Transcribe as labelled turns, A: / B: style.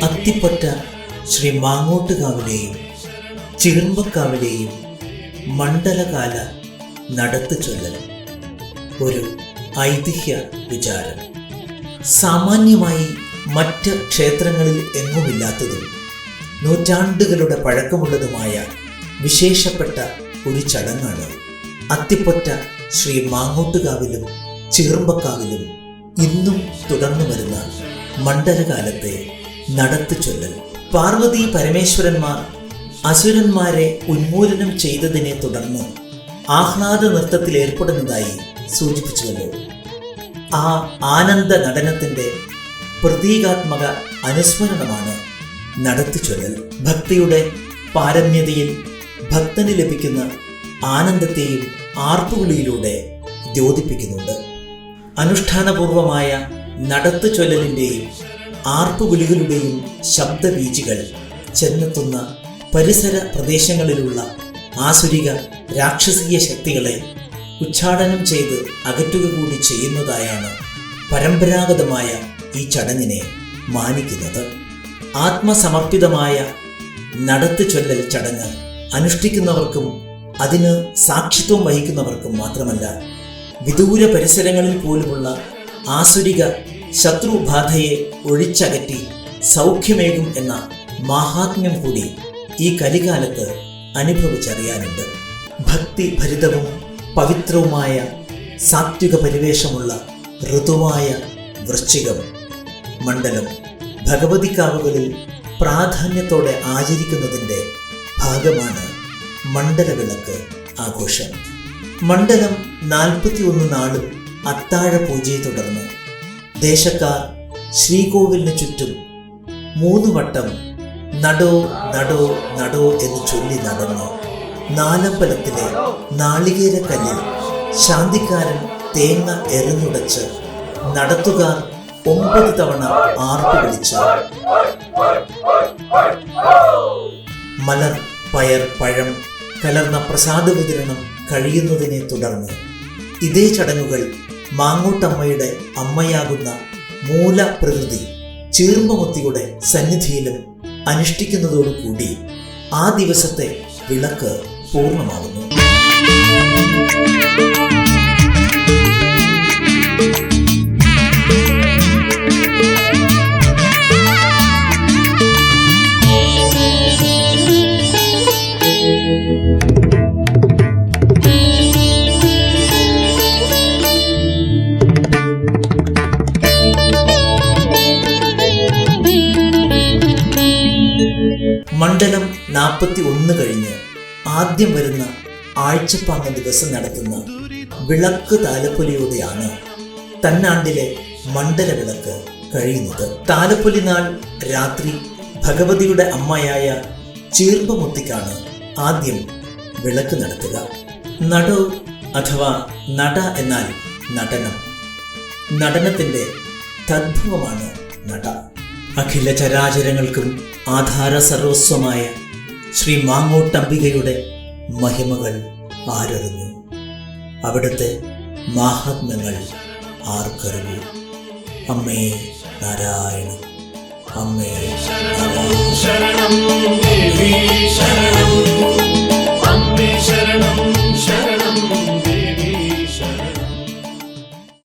A: അത്തിപ്പറ്റ ശ്രീ മാങ്ങോട്ടുകാവിലെയും ചിറുമ്പക്കാവിലെയും മണ്ഡലകാല നടത്തു ചൊല്ലൽ. ഒരു ഐതിഹ്യ വിചാരം. സാമാന്യമായി മറ്റ് ക്ഷേത്രങ്ങളിൽ എങ്ങുമില്ലാത്തതും നൂറ്റാണ്ടുകളുടെ പഴക്കമുള്ളതുമായ വിശേഷപ്പെട്ട ഒരു ചടങ്ങാണ്. അത്തിപ്പൊറ്റ ശ്രീ മാങ്ങോട്ടുകാവിലും ചീർമ്പക്കാവിലും ഇന്നും തുടർന്നു വരുന്ന മണ്ഡലകാലത്തെ നടത്തു ചൊല്ലൽ. പാർവതി പരമേശ്വരന്മാർ അസുരന്മാരെ ഉന്മൂലനം ചെയ്തതിനെ തുടർന്ന് ആഹ്ലാദ നൃത്തത്തിൽ ഏർപ്പെടുന്നതായി സൂചിപ്പിച്ചുവല്ലോ. ആ ആനന്ദ നടനത്തിന്റെ പ്രതീകാത്മക അനുസ്മരണമാണ് നടത്തു ചൊല്ലൽ ഭക്തിയുടെ പാരമ്യതയിൽ ഭക്തന് ലഭിക്കുന്ന ആനന്ദത്തെയും ആർപ്പുവിളിയിലൂടെ ദ്യോതിപ്പിക്കുന്നുണ്ട്. അനുഷ്ഠാനപൂർവമായ നടത്തു ചൊല്ലലിന്റെയും ആർപ്പുവിളികളുടെയും ശബ്ദബീജികൾ ചെന്നെത്തുന്ന പരിസര പ്രദേശങ്ങളിലുള്ള ആസുരിക രാക്ഷസീയ ശക്തികളെ ഉച്ചാടനം ചെയ്ത് അകറ്റുക കൂടി ചെയ്യുന്നതായാണ് പരമ്പരാഗതമായ ഈ ചടങ്ങിനെ മാനിക്കുന്നത്. ആത്മസമർപ്പിതമായ നടത്തു ചൊല്ലൽ ചടങ്ങ് അനുഷ്ഠിക്കുന്നവർക്കും അതിന് സാക്ഷിത്വം വഹിക്കുന്നവർക്കും മാത്രമല്ല വിദൂര പരിസരങ്ങളിൽ പോലുമുള്ള ആസുരിക ശത്രുബാധയെ ഒഴിച്ചകറ്റി സൗഖ്യമേകും എന്ന മാഹാത്മ്യം കൂടി ഈ കലികാലത്ത് അനുഭവിച്ചറിയാനുണ്ട്. ഭക്തി ഭരിതവും പവിത്രവുമായ സാത്വിക പരിവേഷമുള്ള ഋതുവായ വൃശ്ചികം മണ്ഡലം. ഭഗവതിക്കാവുകളിൽ പ്രാധാന്യത്തോടെ ആചരിക്കുന്നതിന്റെ ഭാഗമാണ് മണ്ഡലവിളക്ക് ആഘോഷം. മണ്ഡലം നാൽപ്പത്തിയൊന്ന് നാളും അത്താഴ പൂജയെ തുടർന്ന്. ദേശക്കാർ ശ്രീകോവിലിന് ചുറ്റും മൂന്ന് വട്ടം നടോ നടോ നടോ എന്ന് ചൊല്ലി നടന്നു. നാലമ്പലത്തിലെ നാളികേരക്കല്ലിൽ ശാന്തിക്കാരൻ തേങ്ങ എറിഞ്ഞുടച്ച് നടത്തുകാർ ഒമ്പത് തവണ ആർപ്പ് വിളിച്ച? മലർ പയർ പഴം കലർന്ന പ്രസാദ വിതരണം കഴിയുന്നതിനെ തുടർന്ന് ഇതേ ചടങ്ങുകൾ മാങ്ങോട്ടമ്മയുടെ അമ്മയാകുന്ന മൂലപ്രകൃതി ചീർമ്പമുത്തിയുടെ സന്നിധിയിലും അനുഷ്ഠിക്കുന്നതോടുകൂടി ആ ദിവസത്തെ വിളക്ക് പൂർണമാകുന്നു. നാൽപ്പത്തി ഒന്ന് കഴിഞ്ഞ് ആദ്യം വരുന്ന ആഴ്ചപ്പാങ്ങ ദിവസം നടത്തുന്ന വിളക്ക് താലപ്പൊലിയോടെയാണ് തന്നാണ്ടിലെ മണ്ഡല വിളക്ക് കഴിയുന്നത്. താലപ്പൊലി നാൾ രാത്രി ഭഗവതിയുടെ അമ്മയായ ചീർപ്പമുത്തിക്കാണ് ആദ്യം വിളക്ക് നടത്തുക. നടു അഥവാ നട എന്നാൽ നടനം. നടനത്തിന്റെ തദ്ഭവമാണ് നട. അഖില ചരാചരങ്ങൾക്കും ആധാര സർവസ്വമായ ശ്രീ മാങ്ങോട്ടംബികയുടെ മഹിമകൾ ആരറിഞ്ഞു. അവിടുത്തെ മാഹാത്മ്യങ്ങൾ ആർക്കറിഞ്ഞു. അമ്മേ നാരായണ അമ്മേ ശരണം
B: ശരണം.